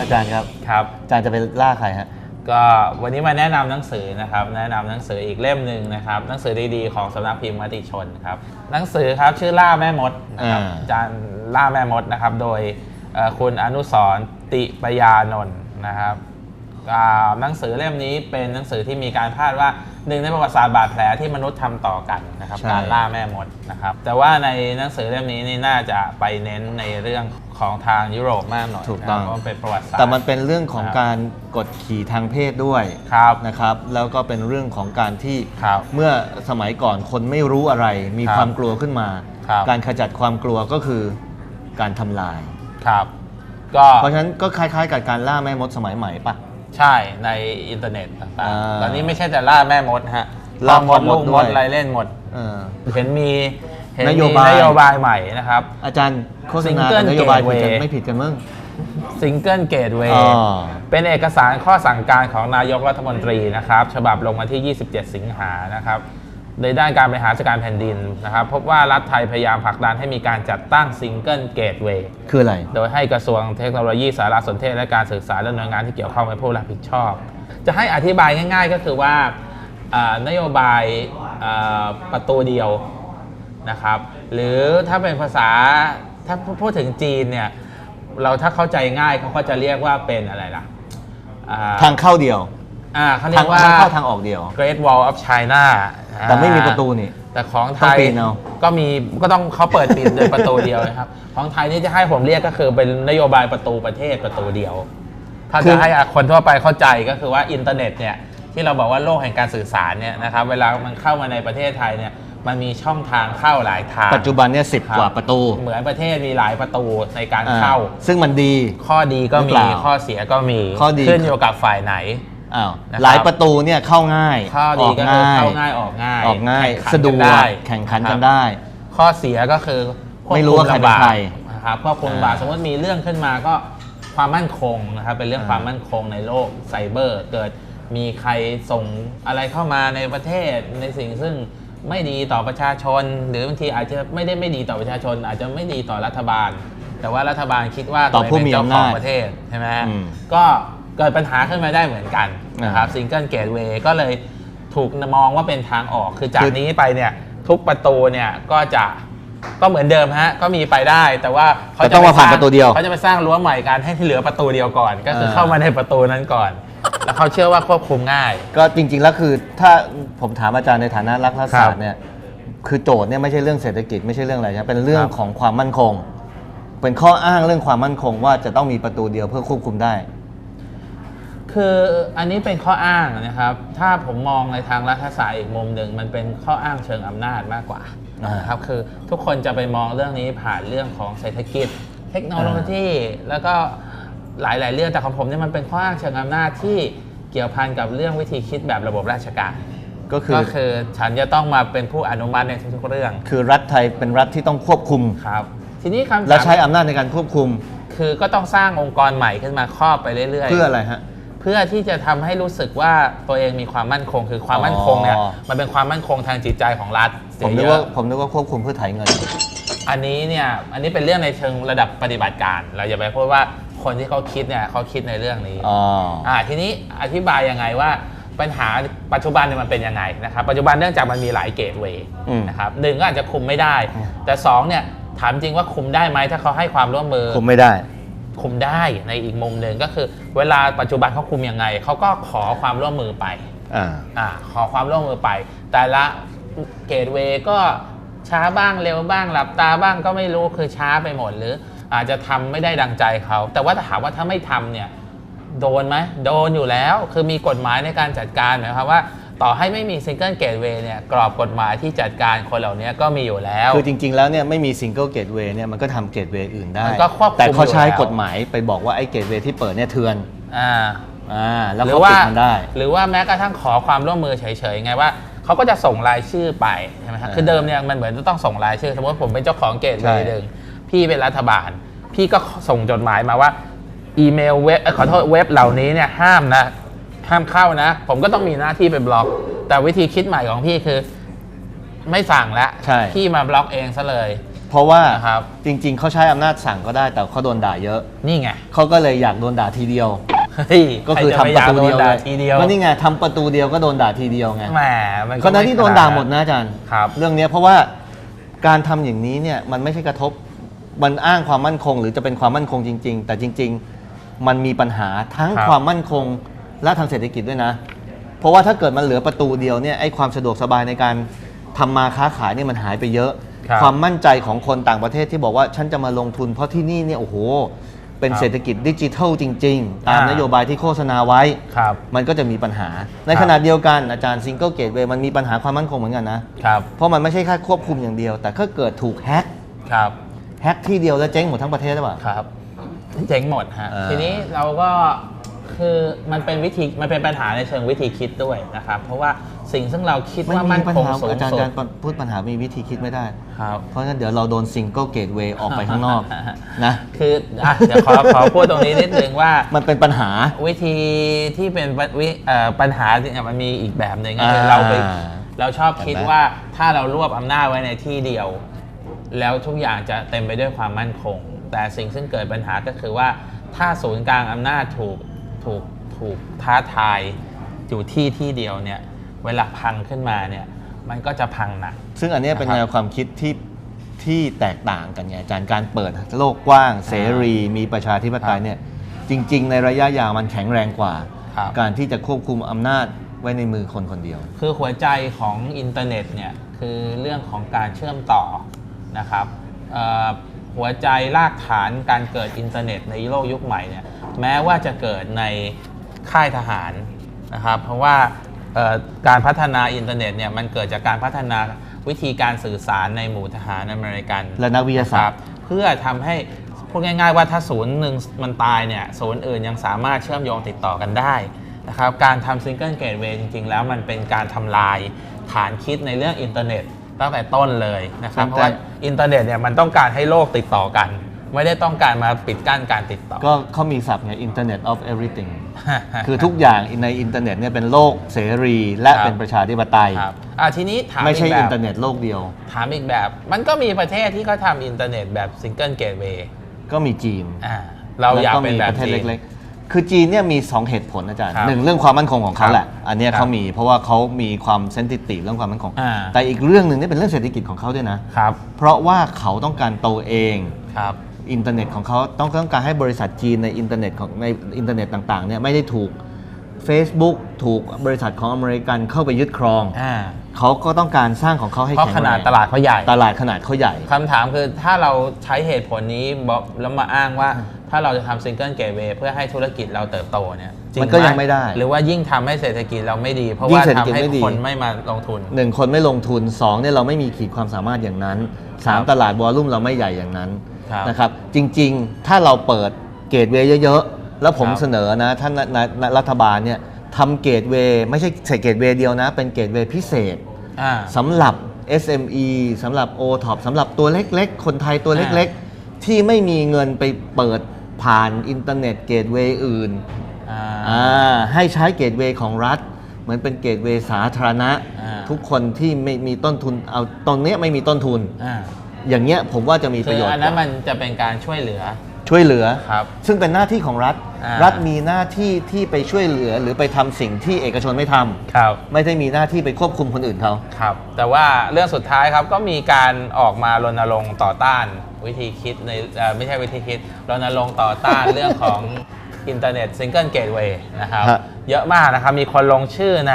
อาจารย์ครับ ครับ อาจารย์จะไปล่าใครฮะ ก็วันนี้มาแนะนำหนังสือนะครับ แนะนำหนังสืออีกเล่มหนึ่งนะครับ หนังสือดีๆของสำนักพิมพ์มติชนครับ หนังสือครับชื่อล่าแม่มดนะครับอ่า อาจารย์ล่าแม่มดนะครับ โดยเอ่อคุณอนุสรณ์ติปยานนท์นะครับ อ่าหนังสือเล่มนี้เป็นหนังสือที่มีการพาดว่าหนึ่งในประวัติศาสตร์บาดแผลที่มนุษย์ทำต่อกันนะครับใช่ การล่าแม่มดนะครับแต่ว่าในหนังสือเล่มนี้นี่น่าจะไปเน้นในเรื่องของทางยุโรปมากหน่อยถูกต้อง นะเพราะมันเป็นประวัติศาสตร์แต่มันเป็นเรื่องของครับการกดขี่ทางเพศด้วยครับนะครับ แล้วก็เป็นเรื่องของการที่ครับ เมื่อสมัยก่อนคนไม่รู้อะไร มีครับความกลัวขึ้นมา ครับ การขจัดความกลัวก็คือการทำลาย ครับ ก็ เพราะฉะนั้นก็คล้ายๆ กับการล่าแม่มดสมัยใหม่ปะ ใช่ในอินเทอร์เน็ตต่างอ่าๆตอนนี้ไม่ใช่แต่ล่าแม่มดฮะล่าพ่อมดพ่อมดลูกด้มวยดอะไรเล่นหมด เออ เห็นมีเห็นนมีโยบาย นโยบายใหม่นะครับ อาจารย์โฆษณา Single กับนโยบายผิดกัน Gateway ไม่ผิดกันมั้ง ซิงเกิลเกตเวอ๋ย์อ เป็นเอกสารข้อสั่งการของนายกรัฐมนตรีนะครับ ฉบับลงวันที่ 27 สิงหานะครับ ในด้านการบริหารจัดการแผ่นดินนะครับ พบว่ารัฐไทยพยายามผลักดันให้มีการจัดตั้งซิงเกิลเกตเวย์คืออะไร โดยให้กระทรวงเทคโนโลยีสารสนเทศและการสื่อสารและหน่วยงานที่เกี่ยวข้องเป็นผู้รับผิดชอบ จะให้อธิบายง่าย ๆ ก็คือว่าอ่านโยบายอ่าประตูเดียวนะครับ หรือถ้าเป็นภาษาถ้าพูดถึงจีนเนี่ยเราถ้าเข้าใจง่ายเขาก็จะเรียกว่าเป็นอะไรล่ะอ่ทางเข้าเดียว อ่าเขาเรีทายงกว่า ทางเข้าทางออกเดียว Great Wall of China แต่ไม่มีประตูนี่ แต่ของไทต้องยปีนเอา ก็มีก็ต้องเขาเปิดปิดโดยประตูเดียวนะครับ ของไทยนี่จะให้ผมเรียกก็คือเป็นนโยบายประตูประเทศประตูเดียว ถ้าคืจะอให้คนทั่วไปเข้าใจก็คือว่าอินเทอร์เน็ตเนี่ยที่เราบอกว่าโลกแห่งการสื่อสารเนี่ยนะครับเวลามันเข้ามาในประเทศไทยเนี่ยมันมีช่องทางเข้าหลายทางปัจจุบันเนี่ยสิบครับกว่าประตูเหมือนประเทศมีหลายประตูในการอ่าเข้าซึ่งมันดี ข้อดีก็หรือมีเปล่าข้อเสียก็มีข้อดี ขึ้นอยู่กับฝ่ายไหน อ้าวนะครับ หลายประตูเนี่ยเข้าง่ายข้อดีก็คือเข้าง่ายออกง่ายออกง่าย แข่ขันสะดวนกได้แข่งขันนะคกัรันบได้ ข้อเสียก็คือควบไม่รู้ว่าใครเป็นลำบกใครนะครับควบคุมลำบากอ่าสมมติมีเรื่องขึ้นมาก็ความมั่นคงนะครับเป็นเรื่องอ่า ความมั่นคงในโลกไซเบอร์ เกิดมีใครส่งอะไรเข้ามาในประเทศในสิ่งซึ่งไม่ดีต่อประชาชน หรือบางทีอาจจะไม่ได้ไม่ดีต่อประชาชน อาจจะไม่ดีต่อรัฐบาล แต่ว่ารัฐบาลคิดว่าต่อผู้ตัวเงมีเป็นเจ้าอำขอนาจงประเทศใช่ไหมฮะอืม ก็ เกิดปัญหาขึ้นมาได้เหมือนกันนะครับอ่าซิงเกิลเกตเวย์ก็เลยถูกมองว่าเป็นทางออกคือจากคือนี้ไปเนี่ยทุกประตูเนี่ยก็จะก็เหมือนเดิมฮะก็มีไปได้แต่ว่าเขาแต่จะต้องมาผ่านไสงประตูเดียวเขาจะไปสร้างรั้วใหม่กันให้ที่เหลือประตูเดียวก่อน ก็คืออ่าเข้ามาในประตูนั้นก่อน แล้วเขาเชื่อว่าควบคุมง่าย ก็จริง ๆ แล้วคือถ้าผมถามอาจารย์ในฐานะรัฐศาสตครัร์บเนี่ยคือโจทย์เนี่ยไม่ใช่เรื่องเศรษฐกิจไม่ใช่เรื่องอะไรนะเป็นเรื่องครับของความมั่นคง เป็นข้ออ้างเรื่องความมั่นคงว่าจะต้องมีประตูเดียวเพื่อควบคุมได้ คืออันนี้เป็นข้ออ้างนะครับ ถ้าผมมองในทางรัฐศาสตร์อีกมุมหนึ่งมันเป็นข้ออ้างเชิงอำนาจมากกว่าอ่านนะครับคือทุกคนจะไปมองเรื่องนี้ผ่านเรื่องของเศรษฐกิจ เทคโนโลยี แล้วก็หลาย ๆ เรื่องแต่ของผมเนี่ยมันเป็นข้ออ้างเชิงอำนาจที่เกี่ยวพันกับเรื่องวิธีคิดแบบระบบราชการ ก็คือก็คือฉันจะต้องมาเป็นผู้อนุมัติในทุก ๆ เรื่องคือรัฐไทยเป็นรัฐที่ต้องควบคุม ครับ ทีนี้คำและถามใช้อำนาจในการควบคุมคือก็ต้องสร้างองค์กรใหม่ขึ้นมาครอบไปเรื่อยๆ เพื่ออะไรฮะ เพื่อที่จะทำให้รู้สึกว่าตัวเองมีความมั่นคง คือความมั่นคงเนี่ยอ๋อมันเป็นความมั่นคงทางจิตใจของรัฐผเสีมยนึเยกว่าอะผมนึกว่าควบคุมเพื่อไถเงิน อันนี้เนี่ยอันนี้เป็นเรื่องในเชิงระดับปฏิบัติการ เราอย่าไปพูดว่าคนที่เขาคิดเนี่ยเขาคิดในเรื่องนี้อ๋ออ่าทีนี้อธิบายยังไงว่าปัญหาปัจจุบันเนี่ยมันเป็นยังไงนะครับปัจจุบันเนื่องจากมันมีหลายเกตเวย์อืมนะครับหนึ่งก็อาจจะคุมไม่ได้ แต่สองเนี่ยถามจริงว่าคุมได้ไหมถ้าเขาให้ความร่วมมือคุมไม่ได้ คุมได้ในอีกมุมหนึ่งก็คือ เวลาปัจจุบันเขาคุมยังไงเขาก็ขอความร่วมมือไปอ่าอาขอความร่วมมือไป แต่ละเกตเวย์ก็ช้าบ้างเร็วบ้างหลับตาบ้างก็ไม่รู้คือช้าไปหมดหรือ อาจจะทำไม่ได้ดังใจเขา แต่ว่าถ้าถามว่าถ้าไม่ทำเนี่ยโดนไหมโดนอยู่แล้วคือมีกฎหมายในการจัดการหมายความว่า ต่อให้ไม่มีซิงเกิลเกตเวย์เนี่ยกรอบกฎหมายที่จัดการคนเหล่านี้ก็มีอยู่แล้ว คือจริง ๆ แล้วเนี่ยไม่มีซิงเกิลเกตเวย์เนี่ยมันก็ทำเกตเวย์อื่นได้มันก็ควบคุมแต่เขาใช้อยู่แล้วกฎหมายไปบอกว่าไอ้เกตเวย์ที่เปิดเนี่ยเถื่อนอ่าอ่าแล้วหรืเขาว่าปิดมันได้ หรือว่าแม้กระทั่งขอความร่วมมือเฉยๆไงว่าเขาก็จะส่งรายชื่อไปใช่ไหมครับอ่าคือเดิมเนี่ยมันเหมือนจะต้องส่งรายชื่อสมมติผมเป็นเจ้าของเกตเวใช่ย์หนึ่งพี่เป็นรัฐบาล พี่ก็ส่งจดหมายมาว่าอีเมลเว็บเอ้ยขอโทษเว็บเหล่านี้เนี่ยห้ามนะ ห้ามเข้านะ ผมก็ต้องมีหน้าที่ไปบล็อก แต่วิธีคิดใหม่ของพี่คือ ไม่สั่งแล้วใช่ พี่มาบล็อกเองซะเลย เพราะว่านะครับ จริง ๆ เขาใช้อำนาจสั่งก็ได้ แต่เขาโดนด่าเยอะ นี่ไงเขาก็เลยอยากโดนด่าทีเดียว เฮ้ยก็คือใรทำจประตูเดียวไม่อากโนเลด่ายทีเดียวก็นี่ไงทำประตูเดียวก็โดนด่าทีเดียวไงแหมมันก็คนนั้นที่โดนไขด่าหมดนะอาจารย์ ครับ เรื่องเนี้ยเพราะว่าการทำอย่างนี้เนี่ยมันไม่ใช่กระทบมันอ้างความมั่นคง หรือจะเป็นความมั่นคงจริง ๆ แต่จริง ๆ มันมีปัญหาทั้งครับความมั่นคง และทางเศรษฐกิจด้วยนะ เพราะว่าถ้าเกิดมันเหลือประตูเดียวเนี่ยไอ้ความสะดวกสบายในการทำมาค้าขายเนี่ยมันหายไปเยอะครับความมั่นใจของคนต่างประเทศที่บอกว่าฉันจะมาลงทุน เพราะที่นี่เนี่ยโอ้โห เป็นครับเศรษฐกิจดิจิทัลจริง ๆ ตามอ่านนโยบายที่โฆษณาไว้ครับมันก็จะมีปัญหา ในครับขณะเดียวกันอาจารย์ซิงเกิลเกตเวย์มันมีปัญหาความมั่นคงเหมือนกันนะครับเพราะมันไม่ใช่แค่ควบคุมอย่างเดียว แต่ถ้าเกิดถูกแฮ็กครับแฮ็กที่เดียวแล้วเจ๊งหมดทั้งประเทศหรือเปล่าครับเจ๋งหมดฮะอ่าทีนี้เราก็ คือมันเป็นวิธีมันเป็นปัญหาในเชิงวิธีคิดด้วยนะครับ เพราะว่าสิ่งซึ่งเราคิดว่ามั่นปัญคงหาสูงอาจารย์สุดอาจารย์พูดปัญหามีวิธีคิดไม่ได้ ครับ เพราะฉะนั้นเดี๋ยวเราโดนซิงเกิลเกตเวย์ออกไปข้างนอกนะ คืออะเดี๋ยวขอขอพูดตรงนี้นิดนึงว่า มันเป็นปัญหา วิธีที่เป็นปวิเอ่อปัญหาเนี่ยมันมีอีกแบบหนึ่งก็คืออ่าเราไปเราชอบคิดเห็นไหมว่าถ้าเรารวบอำนาจไว้ในที่เดียว แล้วทุกอย่างจะเต็มไปด้วยความมั่นคง แต่สิ่งซึ่งเกิดปัญหาก็คือว่าถ้าศูนย์กลางอำนาจถูก ถูกถูกท้าทายอยู่ที่ที่เดียวเนี่ยเวลาพังขึ้นมาเนี่ยมันก็จะพังหนัก ซึ่งอันเนี้ยเป็นนะครับแนวความคิดที่ที่แตกต่างกันไงอาจารย์การเปิดโลกกว้างเสรีมีประชาธิปไตยเนี่ยจริง ๆ ในระยะยาวมันแข็งแรงกว่า ครับ การที่จะควบคุมอำนาจไว้ในมือคนคนเดียว คือหัวใจของอินเทอร์เน็ตเนี่ยคือเรื่องของการเชื่อมต่อนะครับเอ่อ หัวใจรากฐานการเกิดอินเทอร์เน็ตในโลกยุคใหม่เนี่ยแม้ว่าจะเกิดในค่ายทหารนะครับเพราะว่าเอ่อการพัฒนาอินเทอร์เน็ตเนี่ยมันเกิดจากการพัฒนาวิธีการสื่อสารในหมู่ทหารอเมริกันและนักวิทยาศาสตร์ เพื่อทำให้พูดง่าย ๆ ว่าถ้าศูนย์หนึ่งมันตายเนี่ยศูนย์อื่นยังสามารถเชื่อมโยงติดต่อกันได้นะครับการทำซิงเกิลเกตเวย์จริง ๆ แล้วมันเป็นการทำลายฐานคิดในเรื่องอินเทอร์เน็ต ตั้งแต่ต้นเลยนะครับตั้งแต่เพราะว่าอินเทอร์เน็ตเนี่ยมันต้องการให้โลกติดต่อกัน ไม่ได้ต้องการมาปิดกั้นการติดต่อ ก็เขามีศัพท์ไง Internet of Everything คือทุกอย่างในอินเทอร์เน็ตเนี่ยเป็นโลกเสรีและครับเป็นประชาธิปไตยครับอะทีนี้ถามไม่ใช่อีกแบอินบเทอร์เน็ตโลกเดียว ถามอีกแบบ มันก็มีประเทศที่เขาทำอินเทอร์เน็ตแบบซิงเกิลเกตเวย์ก็มีจีนอ่าเราอยากเป็นแบบล้วมีประเทศจีนเล็กๆ คือจีนเนี่ยมี 2 เหตุผลอาจารย์ครับหนึ่งเรื่องความมั่นคงของเขาครับแหละ อันเนี้ยครับเขามีเพราะว่าเขามีความเซนซิทีฟเรื่องความมั่นคง อ่า แต่อีกเรื่องหนึ่งเนี่ยเป็นเรื่องเศรษฐกิจของเขาด้วยนะ ครับเพราะว่าเขาต้องการโตเอง ครับ อินเทอร์เน็ตของเขาต้องต้องการให้บริษัทจีนในอินเทอร์เน็ตของในอินเทอร์เน็ตต่างๆเนี่ยไม่ได้ถูก Facebook ถูกบริษัทของอเมริกันเข้าไปยึดครอง อ่าเขาก็ต้องการสร้างของเขาให้เพราะแข็งขนาดแรงตลาดเขาใหญ่ตลาดขนาดเขาใหญ่ คำถามคือถ้าเราใช้เหตุผลนี้บอกแล้วมาอ้างว่า ถ้าเราจะทำซิงเกิลเกตเวย์เพื่อให้ธุรกิจเราเติบโตเนี่ยจริมันก็หยังไม่ได้ หรือว่ายิ่งทำให้เศรษฐกิจเราไม่ดี เพราะยิ่งว่าเศรษฐทำกิจให้ไม่ดีคนไม่มาลงทุนหนึ่งคนไม่ลงทุนสองเนี่ยเราไม่มีขีดความสามารถอย่างนั้นสามครับตลาดวอลลุ่มเราไม่ใหญ่อย่างนั้นครับนะครับจริงๆ ถ้าเราเปิดเกตเวย์เยอะๆ แล้วผมครับเสนอนะท่านนนนรัฐบาลเนี่ยทำเกตเวย์ไม่ใช่ใส่เกตเวย์เดียวนะ เป็นเกตเวย์พิเศษอ่าสำหรับ SME สำหรับ o t o p สำหรับตัวเล็กๆ คนไทยตัวเล็กๆ ที่ไม่มีเงินไปเปิด ผ่านอินเทอร์เน็ตเกตเวย์อื่นอ่าอ่าให้ใช้เกตเวย์ของรัฐ เหมือนเป็นเกตเวย์สาธารณะอ่าทุกคนที่ไม่มีต้นทุนเอาตรงเนี้ยไม่มีต้นทุนอ่าอย่างเงี้ยผมว่าจะมีปคืระอโยชน์อันนั้นกว่ามันจะเป็นการช่วยเหลือ ช่วยเหลือ ครับซึ่งเป็นหน้าที่ของรัฐ อ่ารัฐมีหน้าที่ที่ไปช่วยเหลือหรือไปทำสิ่งที่เอกชนไม่ทำครับ ไม่ได้มีหน้าที่ไปควบคุมคนอื่นเขา ครับ แต่ว่าเรื่องสุดท้ายครับก็มีการออกมารณรงค์ต่อต้านวิธีคิดในเอ่อไม่ใช่วิธีคิดรณรงค์ต่อต้าน เรื่องของอินเทอร์เน็ตซิงเกิลเกตเวย์นะครับ ฮะ เยอะมากนะครับ มีคนลงชื่อใน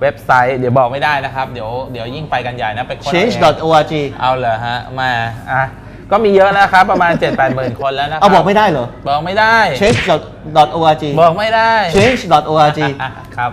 เว็บไซต์ เดี๋ยวบอกไม่ได้นะครับ เดี๋ยวเดี๋ยวยิ่งไปกันใหญ่นะไปค้นเอาเอง change.org เอาเหรอฮะมาอะ ก็มีเยอะนะครับ ประมาณ 7 8 0 0 0 0คนแล้วนะครัเอาบอกไม่ได้เหรอ บอกไม่ได้ change.org บอกไม่ได้ change.org อะครับ